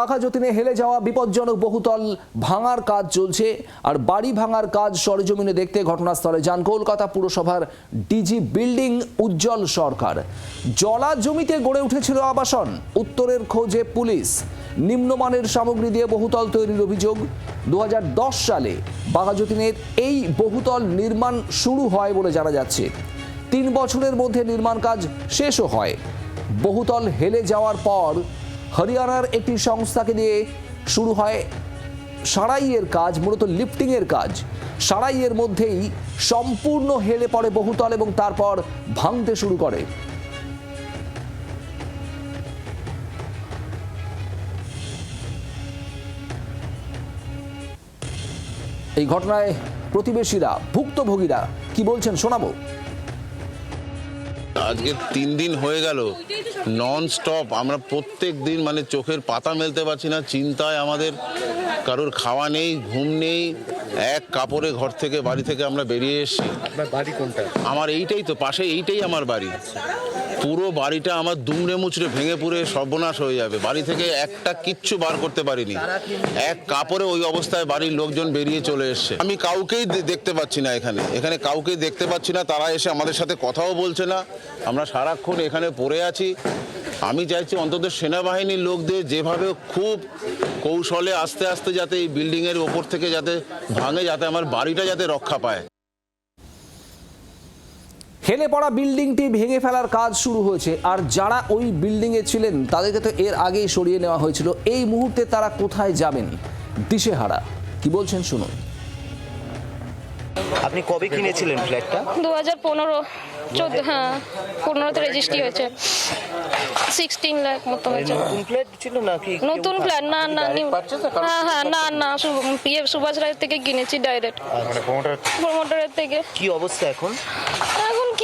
বাঘা যতীনে হেলে যাওয়া বিপজ্জনক বহুতল ভাঙার কাজ চলছে, আর বাড়ি ভাঙার কাজ সরজমিনে দেখতে ঘটনাস্থলে যান কলকাতা পুরসভার ডিজি বিল্ডিং, উজ্জ্বল সরকার। জলা জমিতে গড়ে উঠেছিল আবাসন, উত্তরের খোঁজে পুলিশ। নিম্নমানের সামগ্রী দিয়ে বহুতল তৈরির অভিযোগ। দু হাজার দশ সালে বাঘাযতীনের এই বহুতল নির্মাণ শুরু হয় বলে জানা যাচ্ছে। তিন বছরের মধ্যে নির্মাণ কাজ শেষও হয়। বহুতল হেলে যাওয়ার পর হরিয়ানার একটি সংস্থাকে দিয়ে শুরু হয় সারাইয়ের কাজ, মূলত লিফটিংয়ের কাজ। সারাইয়ের মধ্যেই সম্পূর্ণ হেলে পড়ে বহুতল এবং তারপর ভাঙতে শুরু করে। এই ঘটনায় প্রতিবেশীরা, ভুক্তভোগীরা, কি বলছেন শোনাবো? আজকে তিন দিন হয়ে গেল নন স্টপ আমরা প্রত্যেক দিন মানে চোখের পাতা মেলতে পারছি না চিন্তায় আমাদের। কারোর খাওয়া নেই ঘুম নেই এক কাপড়ে ঘর থেকে বাড়ি থেকে আমরা বেরিয়ে এসেছি। বাড়ি কোনটা? আমার এইটাই তো পাশে এইটাই আমার বাড়ি। পুরো বাড়িটা আমার দুমড়ে মুচড়ে ভেঙে পুড়ে সর্বনাশ হয়ে যাবে। বাড়ি থেকে একটা কিচ্ছু বার করতে পারিনি। এক কাপড়ে ওই অবস্থায় বাড়ির লোকজন বেরিয়ে চলে এসছে। আমি কাউকেই দেখতে পাচ্ছি না এখানে। এখানে কাউকেই দেখতে পাচ্ছি না, তারা এসে আমাদের সাথে কথাও বলছে না। আমরা সারাক্ষণ এখানে পড়ে আছি। আমি চাইছি অন্তত সেনাবাহিনীর লোকদের যেভাবে খুব কৌশলে আস্তে আস্তে যাতে এই বিল্ডিংয়ের ওপর থেকে যাতে ভাঙে, যাতে আমার বাড়িটা যাতে রক্ষা পায়। হেলে পড়া বিল্ডিংটি ভেঙে ফেলার কাজ শুরু হয়েছে। আর যারা ওই বিল্ডিংয়ে ছিলেন তাদেরকে তো এর আগেই সরিয়ে নেওয়া হয়েছিল। এই মুহূর্তে তারা কোথায় যাবেন? দিশেহারা কি বলছেন শুনুন। আপনি কবে কিনেছিলেন ফ্ল্যাটটা? দু হাজার পনেরো চোদ্দ হ্যাঁ পনেরোতে রেজিস্ট্রি হয়েছে। সিক্সটিন লাখ মতো হয়েছে। নতুন ফ্ল্যাট ছিল নাকি নতুন ফ্ল্যাট না না নিউ- হ্যাঁ হ্যাঁ না না পিএফ সুভাষ রায়ের থেকে কিনেছি ডাইরেক্ট প্রমোটারের থেকে। কি অবস্থা এখন? এখন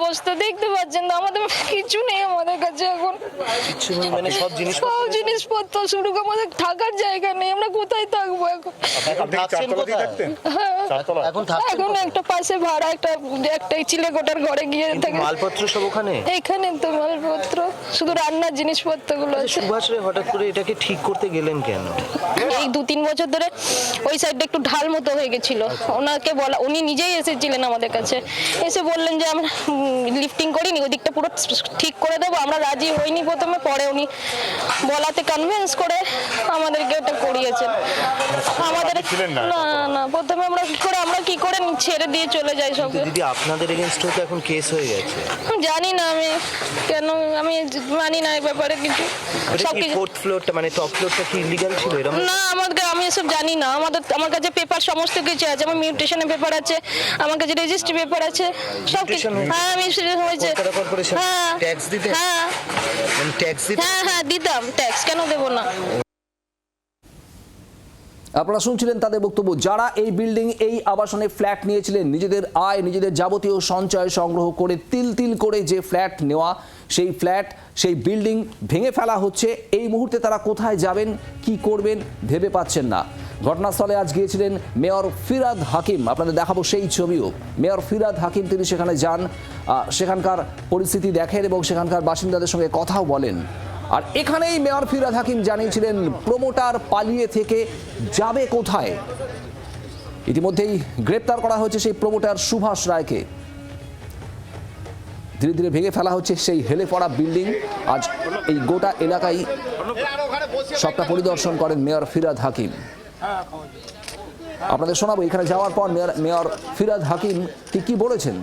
অবস্থা দেখতে পাচ্ছেন তো আমাদের কিছু নেই আমাদের কাছে এখন। কিছু নেই, মানে সব জিনিস সব জিনিসপত্র শুরু করে আমাদের থাকার জায়গা নেই আমরা কোথায় থাকব এখন? এখন থাকছেন কোথায়? হ্যাঁ। এখন থাকছেন এখন একটা পাশে ভাড়া একটা একটা চিলেকোটার ঘরে গিয়ে থাকে। মালপত্র সব ওখানে? এইখানে তো মালপত্র শুধু রান্নার জিনিসপত্রগুলো আছে। সুভাষ রে হঠাৎ করে এটাকে ঠিক করতে গেলেন কেন? এই দু তিন বছর ধরে ওই সাইডটা একটু ঢাল মতো হয়ে গেছিল। ওনাকে বলা উনি নিজেই এসেছিলেন আমাদের কাছে। এসে বললেন যে আমরা লিফটিং করিনি ওই দিকটা পুরো ঠিক করে দেবো, আমরা রাজি হইনি প্রথমে, পরে উনি বলাতে কনভিন্স করে আমাদেরকে ওটা করিয়েছেন। আমাদের না। না প্রথমে আমরা কি করে আমরা কি করে ছেড়ে দিয়ে চলে যাই সব দিদি আপনাদের এগেনস্টও তো এখন কেস হয়ে গেছে। জানি না আমি কেন আমি মানি না এই ব্যাপারে কিছু সব কি কিছু ফোর্থ ফ্লোরটা মানে টপ ফ্লোরটা কি ইলিগাল ছিল এরকম? না আমাদের আমি এসব জানি না। আমাদের আমার কাছে পেপার সমস্ত কিছু আছে। আমার মিউটেশনের পেপার আছে। আমার কাছে রেজিস্ট্রি পেপার আছে। সব কিছু? হ্যাঁ মিউটেশন হয়েছে। হ্যাঁ। ট্যাক্স দিতে? হ্যাঁ। মানে ট্যাক্স দিতে? হ্যাঁ হ্যাঁ দিতাম। ট্যাক্স কেন দেবো না? আপনারা শুনছিলেন তাদের বক্তব্য। যারা এই বিল্ডিং এই আবাসনে ফ্ল্যাট নিয়েছিলেন, নিজেদের আয়, নিজেদের যাবতীয় সঞ্চয় সংগ্রহ করে, তিল তিল করে যে ফ্ল্যাট নেওয়া, সেই ফ্ল্যাট সেই বিল্ডিং ভেঙে ফেলা হচ্ছে, এই মুহূর্তে তারা কোথায় যাবেন, কি করবেন, ভেবে পাচ্ছেন না। ঘটনাস্থলে আজ গিয়েছিলেন মেয়র ফিরাদ হাকিম। আপনাদের দেখাবো সেই ছবিও। মেয়র ফিরাদ হাকিম, তিনি সেখানে যান। সেখানকার পরিস্থিতি দেখেন এবং সেখানকার বাসিন্দাদের সঙ্গে কথাও বলেন। আর এখানেই মেয়র ফিরাদ হাকিম জানিয়েছিলেন, প্রমোটার পালিয়ে থেকে যাবে কোথায়? ইতিমধ্যেই গ্রেপ্তার করা হয়েছে সেই প্রমোটার সুভাষ রায়কে। ধীরে ধীরে ভেঙে ফেলা হচ্ছে সেই হেলে পড়া বিল্ডিং। আজ এই গোটা এলাকায় সবটা পরিদর্শন করেন মেয়র ফিরাদ হাকিম। আপনাদের শোনাবো, এখানে যাওয়ার পর মেয়র মেয়র ফিরাদ হাকিম কি কি বলেছেন?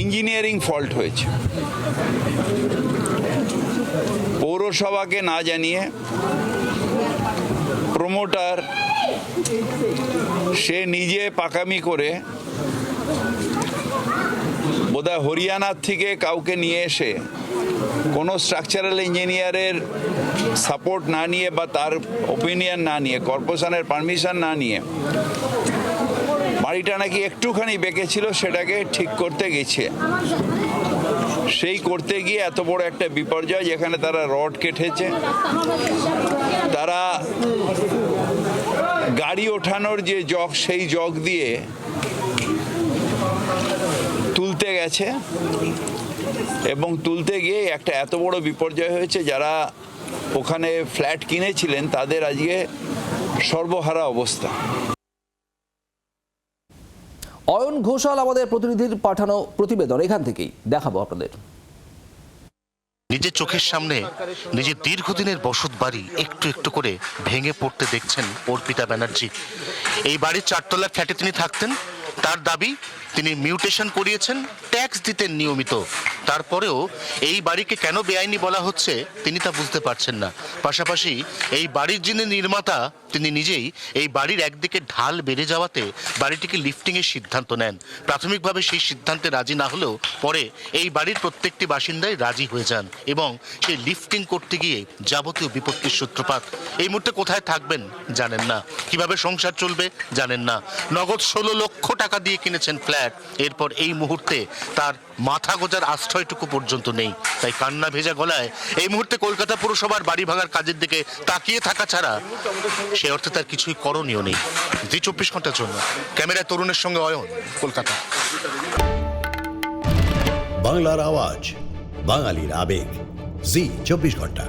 ইঞ্জিনিয়ারিং ফল্ট হয়েছে। পৌরসভাকে না জানিয়ে প্রমোটার সে নিজে পাকামি করে বোধহয় হরিয়ানার থেকে কাউকে নিয়ে এসে কোনো স্ট্রাকচারাল ইঞ্জিনিয়ারের সাপোর্ট না নিয়ে বা তার ওপিনিয়ন না নিয়ে কর্পোরেশনের পারমিশন না নিয়ে বাড়িটা নাকি একটুখানি বেঁকে ছিল, সেটাকে ঠিক করতে গেছে। সেই করতে গিয়ে এত বড় একটা বিপর্যয় যেখানে তারা রড কেটেছে। তারা গাড়ি ওঠানোর যে জগ, সেই জগ দিয়ে তুলতে গেছে এবং তুলতে গিয়ে একটা এত বড় বিপর্যয় হয়েছে, যারা ওখানে ফ্ল্যাট কিনেছিলেন, তাদের আজকে সর্বহারা অবস্থা। অয়ন ঘোষাল আমাদের প্রতিনিধির পাঠানো প্রতিবেদন। এখান থেকেই দেখাবো আপনাদের। নিজের চোখের সামনে নিজের দীর্ঘদিনের বসত বাড়ি একটু একটু করে ভেঙে পড়তে দেখছেন অর্পিতা ব্যানার্জি। এই বাড়ির চারতলার ফ্ল্যাটে তিনি থাকতেন। তার দাবি, তিনি মিউটেশন করিয়েছেন, ট্যাক্স দিতেন নিয়মিত। তারপরেও এই বাড়িকে কেন বেআইনি বলা হচ্ছে, তিনি তা বুঝতে পারছেন না। পাশাপাশি এই বাড়ির যিনি নির্মাতা, তিনি নিজেই এই বাড়ির একদিকে ঢাল বেড়ে যাওয়াতে বাড়িটিকে লিফটিংয়ের সিদ্ধান্ত নেন। প্রাথমিকভাবে সেই সিদ্ধান্তে রাজি না হলেও পরে এই বাড়ির প্রত্যেকটি বাসিন্দাই রাজি হয়ে যান এবং সেই লিফটিং করতে গিয়ে যাবতীয় বিপত্তির সূত্রপাত। এই মুহূর্তে কোথায় থাকবেন জানেন না। কীভাবে সংসার চলবে জানেন না। নগদ ষোলো লক্ষ টাকা দিয়ে কিনেছেন ফ্ল্যাট। এরপর এই মুহূর্তে তার মাথা গোজার আশ্রয়টুকু পর্যন্ত নেই। তাই কান্না ভেজা গলায় এই মুহূর্তে কলকাতা পুরসভার বাড়ি ভাঙার কাজের দিকে তাকিয়ে থাকা ছাড়া সে অর্থে তার কিছুই করণীয় নেই। জি, চব্বিশ ঘণ্টার জন্য। ক্যামেরায় তরুণের সঙ্গে অয়ন, কলকাতা। বাংলার আওয়াজ, বাঙালির আবেগ। জি, চব্বিশ ঘণ্টা।